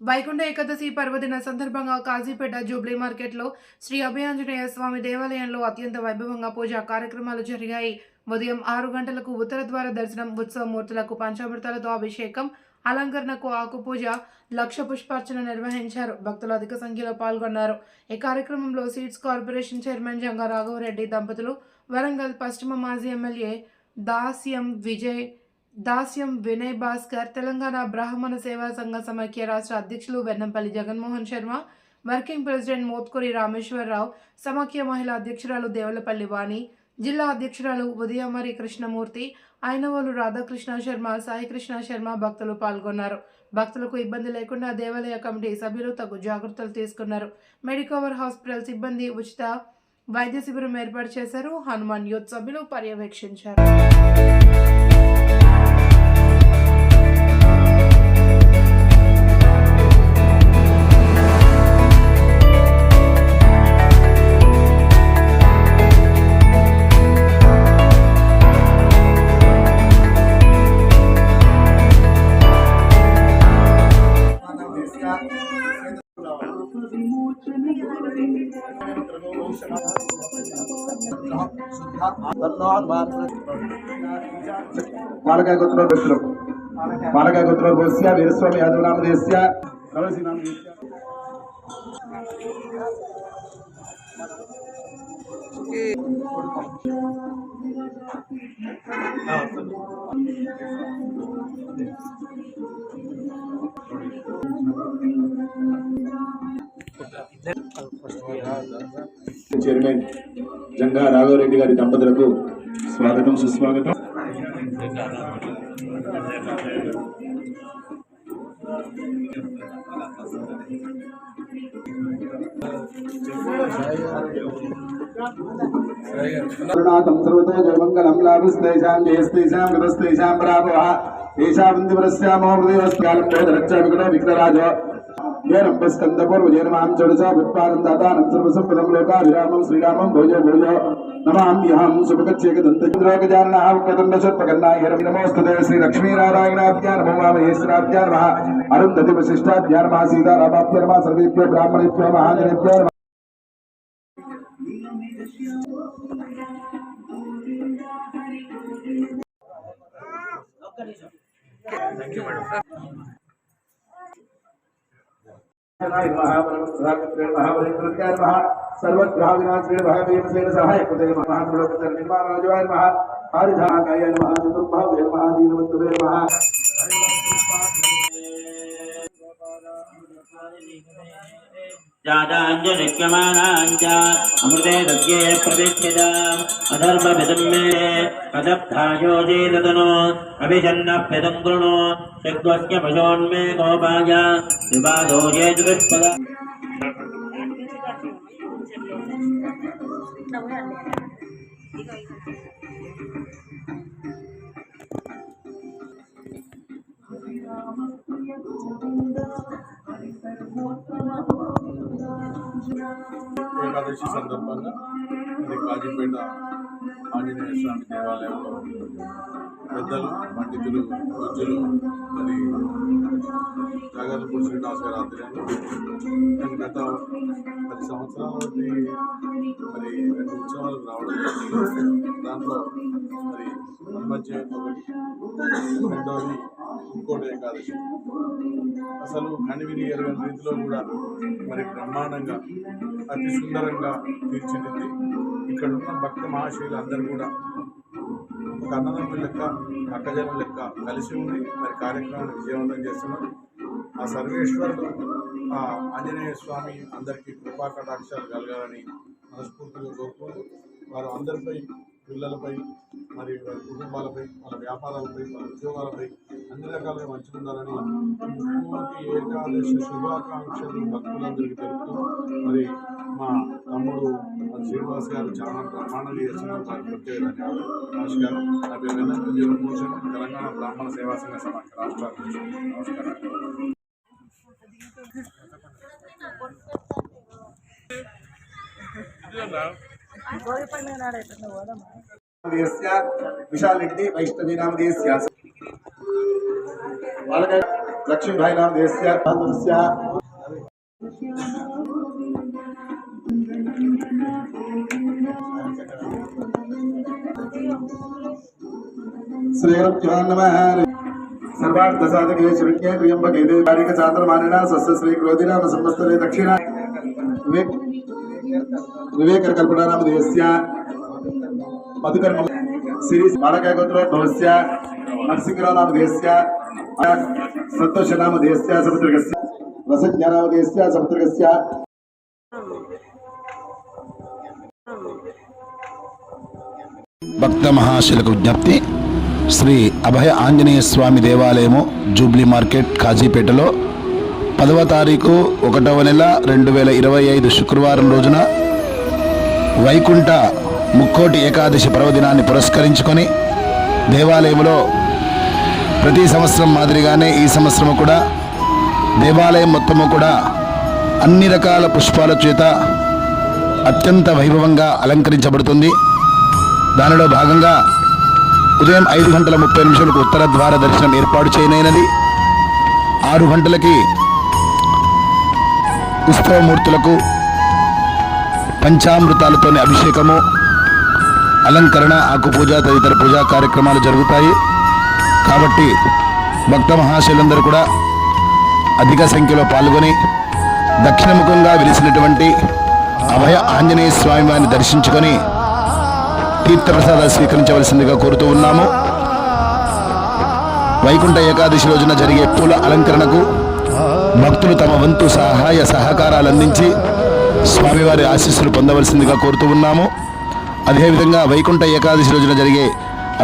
వైకుంఠ ఏకాదశి పర్వదిన సందర్భంగా కాజీపేట జూబ్లీ మార్కెట్లో శ్రీ అభయాంజనేయ స్వామి దేవాలయంలో అత్యంత వైభవంగా పూజా కార్యక్రమాలు జరిగాయి. ఉదయం ఆరు గంటలకు ఉత్తర ద్వార దర్శనం ఉత్సవమూర్తులకు పంచామృతాలతో అభిషేకం అలంకరణకు ఆకుపూజ లక్ష పుష్పార్చన నిర్వహించారు. భక్తులు అధిక సంఖ్యలో పాల్గొన్నారు. ఈ కార్యక్రమంలో seeds corporation chairman Janga Raghavareddy దంపతులు వరంగల్ పశ్చిమ మాజీ ఎమ్మెల్యే దాస్యం విజయ్ దాస్యం వినయ్ భాస్కర్ తెలంగాణ బ్రాహ్మణ సేవా సంఘ సమైక్య రాష్ట్ర అధ్యక్షులు వెన్నంపల్లి జగన్మోహన్ శర్మ వర్కింగ్ ప్రెసిడెంట్ మోత్కూరి రామేశ్వరరావు సమాఖ్య మహిళా అధ్యక్షురాలు దేవులపల్లి వాణి జిల్లా అధ్యక్షురాలు ఉదయమరి కృష్ణమూర్తి అయినవోలు రాధాకృష్ణ శర్మ సాయి కృష్ణ శర్మ భక్తులు పాల్గొన్నారు. భక్తులకు ఇబ్బంది లేకుండా దేవాలయ కమిటీ సభ్యులు తగు జాగ్రత్తలు తీసుకున్నారు. మెడికవర్ హాస్పిటల్ సిబ్బంది ఉచిత వైద్య శిబిరం ఏర్పాటు చేశారు. హనుమాన్ యూత్ సభ్యులు పర్యవేక్షించారు. బాలకాయ గోత్ర వ్యక్తులు. బాలకాయ గోత్ర గోస్య వీరస్వామి యాదవ నామదేశ్య ప్రవసి నామదేశ్య చైర్మన్ జంగా రాఘవరెడ్డి గారి దంపతులకు స్వాగతం సుస్వాగతం. కరుణాతం సర్వతో జయమంగళం లాభస్తేషాం జయస్తేషాం గతస్తేషాం పరాభవః. ఏషావంతివరస్యామో హృదయవస్కాలం బోధరచ్చ వికటో విక్రరాజో येन स्कंदपूर्व येन माँ चडसा उत्पादं दातानं सर्वसम्पदं लोकाभिरामं श्रीरामं भोज भोज नमामि अहं सुभगच्छेकदन्तचन्द्रोगजाननावकदम्बसत्पकन्नाय नमोस्तुते श्रीलक्ष्मीनारायणाभ्या नमो मामहेश्वराभ्या नमः अरुन्धति वसिष्ठाभ्या नमः सीतारामाभ्या नमः सर्वेभ्यो ब्राह्मणेभ्यो महाजनेभ्यो नमः Thank you, madam. हरिधाकाय नमः चतुर्भावे नमः दीनवन्तवे नमः अमृते दज्ञे प्रतिष्ठिता अधर्मभिदम्ये कदब्धायोजीदतनो अभिषन्नभ्यदं कृणो शक्वस्य पशोन्मे गोपाय, विवादो ये चतुष्पद Thank you. ఏకాదశి సందర్భంగా మరి కాజీపేట ఆంజనేయ స్వామి దేవాలయంలో పెద్దలు పండితులు పూజ్యులు మరి జగన్పూర్ శ్రీనివాస్ గారి ఆధ్వర్యంలో గత పది సంవత్సరాల మరి రెండు ఉత్సవాలు రావడం దాంట్లో మరి హనుమత్ ఒకటి రెండవది ఇంకోటి ఏకాదశి. అసలు కనివిని ఎరగని రీతిలో కూడా మరి బ్రహ్మాండంగా అతి సుందరంగా తీర్చిదిద్ది. ఇక్కడ ఉన్న భక్త మహాశయులు అందరూ కూడా ఒక అన్నదమ్ముల లెక్క అక్కజనం లెక్క కలిసి ఉండి మరి కార్యక్రమాన్ని విజయవంతం చేస్తున్నారు. ఆ సర్వేశ్వరుడు ఆంజనేయ స్వామి అందరికీ కృపా కటాక్షాలు కలగాలని మనస్ఫూర్తిగా కోరుకుంటూ వారు అందరిపై పిల్లలపై మరి వారి కుటుంబాలపై వాళ్ళ వ్యాపారాలపై వాళ్ళ ఉద్యోగాలపై అన్ని రకాలుగా మంచిగుండాలని పూర్తి ఏకాదశి శుభాకాంక్షలు భక్తులందరికీ తెలుపుతూ మరి మా తమ్ముడు శ్రీనివాస్ గారు చాలా బ్రహ్మాండంగా చేస్తున్నారు. వారి ప్రత్యేక ధన్యవాదాలు. నమస్కారం నా పేరు జగన్మోహన్ తెలంగాణ బ్రాహ్మణ సేవా సంఘ సమాఖ్య రాష్ట్ర నమస్కారం. विशाल रेड्डी वैष्णवी नाम देश लक्ष्मी भाई नाम देश सर्वार्थ साधक श्रृंगे त्र्यंबके देवी चातुर्मानिना स्वस्थ श्री क्रोधिना समस्त दक्षिणा వివేకర్ కల్పనారామ దేశ్య మధుకర్మ శ్రీ బాలకాగోత్రం భవిష్య నరసింహరావు దేశ్య సంతోష నామ దేశ్య రసజ్ఞానామ దేశ్య భక్త మహాశిలకు విజ్ఞప్తి శ్రీ అభయ ఆంజనేయ స్వామి దేవాలయము జూబ్లీ మార్కెట్ కాజీపేటలో పదవ తారీఖు ఒకటవ నెల రెండు వేల ఇరవై ఐదు శుక్రవారం రోజున వైకుంఠ ముక్కోటి ఏకాదశి పర్వదినాన్ని పురస్కరించుకొని దేవాలయంలో ప్రతి సంవత్సరం మాదిరిగానే ఈ సంవత్సరం కూడా దేవాలయం మొత్తము కూడా అన్ని రకాల పుష్పాల చేత అత్యంత వైభవంగా అలంకరించబడుతుంది. దానిలో భాగంగా ఉదయం ఐదు గంటల ముప్పై నిమిషాలకు ఉత్తర ద్వార దర్శనం ఏర్పాటు చేయనైనది. ఆరు గంటలకి ఉత్సవమూర్తులకు పంచామృతాలతోని అభిషేకము అలంకరణ ఆకుపూజ తదితర పూజా కార్యక్రమాలు జరుగుతాయి. కాబట్టి భక్త మహాశైలందరూ కూడా అధిక సంఖ్యలో పాల్గొని దక్షిణముఖంగా వెలిసినటువంటి అభయ ఆంజనేయ స్వామి వారిని దర్శించుకొని తీర్థప్రసాదాలు స్వీకరించవలసిందిగా కోరుతూ ఉన్నాము. వైకుంఠ ఏకాదశి రోజున జరిగే పూల అలంకరణకు భక్తులు తమ వంతు సహాయ సహకారాలు అందించి స్వామివారి ఆశీస్సులు పొందవలసిందిగా కోరుతూ ఉన్నాము. అదేవిధంగా వైకుంఠ ఏకాదశి రోజున జరిగే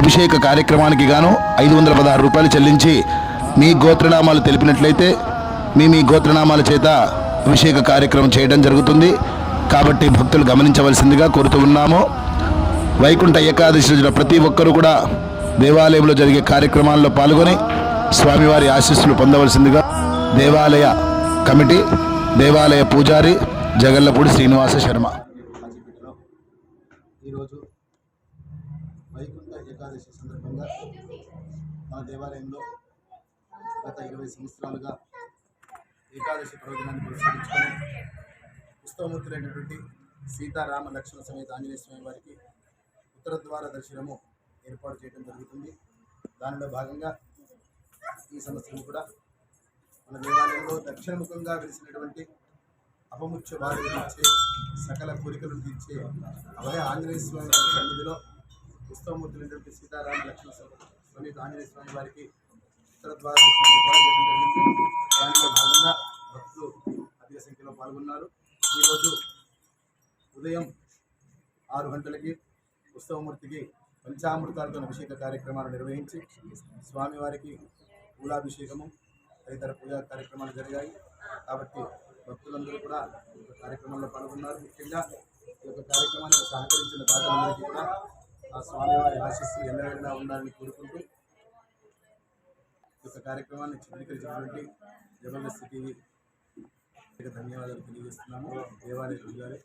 అభిషేక కార్యక్రమానికి గాను ఐదు వందల పదహారు రూపాయలు చెల్లించి మీ గోత్రనామాలు తెలిపినట్లయితే మీ మీ గోత్రనామాల చేత అభిషేక కార్యక్రమం చేయడం జరుగుతుంది. కాబట్టి భక్తులు గమనించవలసిందిగా కోరుతూ ఉన్నాము. వైకుంఠ ఏకాదశి రోజున ప్రతి ఒక్కరూ కూడా దేవాలయంలో జరిగే కార్యక్రమాల్లో పాల్గొని స్వామివారి ఆశీస్సులు పొందవలసిందిగా దేవాలయ కమిటీ దేవాలయ పూజారి జగల్లపూడి శ్రీనివాస శర్మ. ఈరోజు వైకుంఠ ఏకాదశి సందర్భంగా మా దేవాలయంలో గత ఇరవై సంవత్సరాలుగా ఏకాదశి ప్రయోజనాన్ని పురస్కరించుకొని పుస్తకమూర్తులైనటువంటి సీతారామ లక్ష్మణ సమేత ఆంజనేయ స్వామి వారికి ఉత్తర ద్వార దర్శనము ఏర్పాటు చేయడం జరుగుతుంది. దానిలో భాగంగా ఈ సంవత్సరం కూడా మన దేవాలయంలో దక్షిణముఖంగా వెలిసినటువంటి అపముఖ్య వారు తీర్చే సకల కోరికలు తీర్చే అభయ ఆంజనేయ స్వామి వారి సన్నిధిలో ఉత్సవమూర్తులైనటువంటి సీతారామ లక్ష్మణ సమేత ఆంజనేయ స్వామి వారికి ఉత్తర దానిలో భాగంగా భక్తులు అధిక సంఖ్యలో పాల్గొన్నారు. ఈరోజు ఉదయం ఆరు గంటలకి ఉత్సవమూర్తికి పంచామృతాలతో అభిషేక కార్యక్రమాలు నిర్వహించి స్వామివారికి పూలాభిషేకము తదితర పూజా కార్యక్రమాలు జరిగాయి. కాబట్టి భక్తులందరూ కూడా ఈ యొక్క కార్యక్రమంలో పాల్గొన్నారు. ముఖ్యంగా ఈ యొక్క కార్యక్రమానికి సహకరించిన దాతలందరికీ కూడా ఆ స్వామివారి ఆశీస్సులు ఎల్లవేళలా ఉండాలని కోరుకుంటూ ఈ యొక్క కార్యక్రమాన్ని చిత్రీకరించినటువంటి జబర్దస్త్ టీవీ ధన్యవాదాలు తెలియజేస్తున్నాము. దేవాలయ గారు.